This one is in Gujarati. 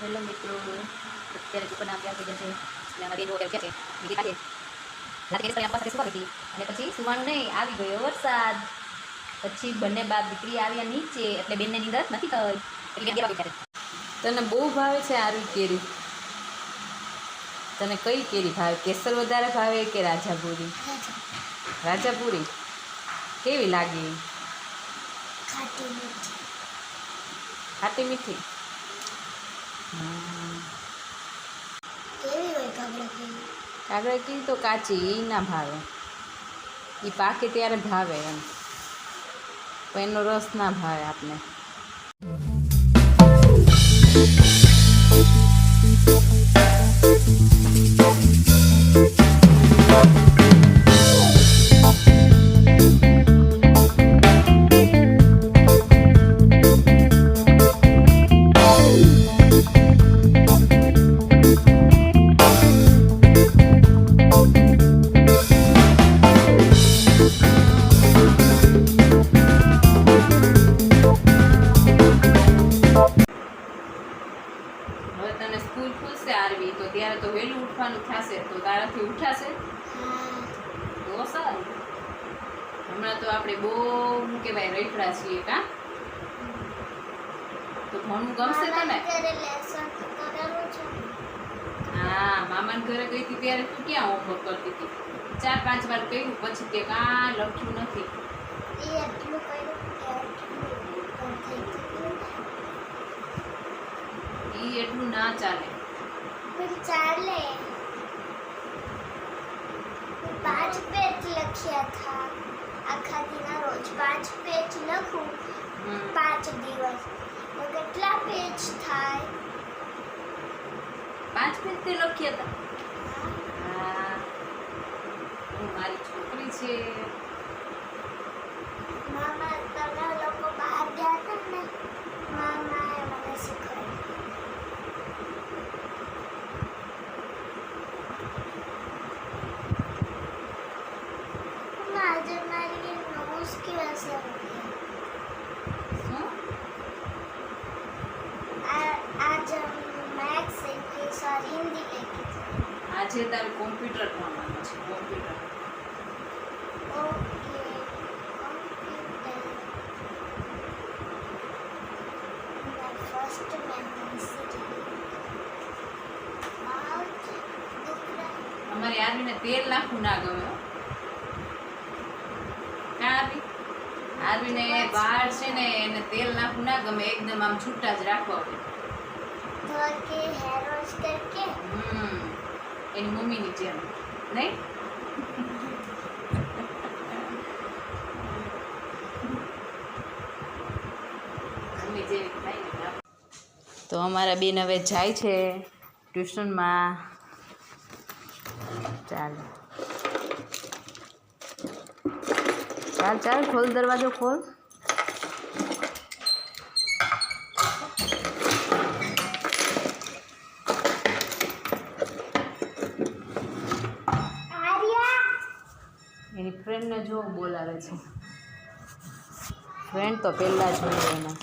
હેલો મિત્રો. અત્યારે દુકાન આપણે આપી જશે અને અમારી બેનો અત્યારે છે? બીજી કાઢે રાતે કેસ કરી આપવા સાથે સુવા હતી અને પછી સુવાનું નહીં આવી ગયો વરસાદ. પછી બંને બાપ દીકરી આવ્યા નીચે એટલે બેનને નીંદર નથી થઈ. એટલે તને બહુ ભાવે છે આરવી કેરી? તને કઈ કેરી ભાવે? કેસર વધારે ભાવે કે રાજાપુરી? રાજાપુરી? કેવી લાગી? ખાટી મીઠી. ખાટી મીઠી? કેવી હોય કાગડા કેવી તો કાચી એ ના ભાવે. એ પાકે ત્યારે ભાવે એમ. પણ એનો રસ ના ભાવે આપને. હવે તને સ્કૂલ ખુલશે આરવી તો ત્યારે તો વહેલું ઉઠવાનું થશે તો તારાથી ઉઠાશે? તો સારું. હમણાં તો આપણે બહુ શું કહેવાય રખડા છીએ કા? તો ભણવું ગમશે તને? હા મામાને ઘરે ગઈ હતી ત્યારે તું ક્યાં હોમવર્ક કરતી હતી? ચાર પાંચ વાર કર્યું પછી તે કાં લખ્યું નથી એ એટલું કર્યું કે એટલું થઈ ગયું એ એટલું ના ચાલે. ચાલે. પાંચ પેજ લખ્યા હતા આખા દિના રોજ પાંચ પેજ લખું. પાંચ દિવસ. કેટલા પેજ થાય? પાંચ પેજ તે લખ્યા હતા હા મારી છોકરી છે. આજે તારું કોમ્પ્યુટર ભણવાનું છે કોમ્પ્યુટર અમારી આદમીને તેલ નાખવું ના ગમે આરવી આરવીને બહાર છે ને એને તેલ નાખવું ના ગમે એકદમ આમ છૂટા જ રાખવા હમ. એની મમ્મીની જેમ નહીં. તો અમારા બેન હવે જાય છે ટ્યુશનમાં. ચાલ. ચાલ ચાલ, ખોલ દરવાજો ખોલ. ફ્રેન્ડને જો બોલાવે છે. ફ્રેન્ડ તો પહેલાં જ હોય એના.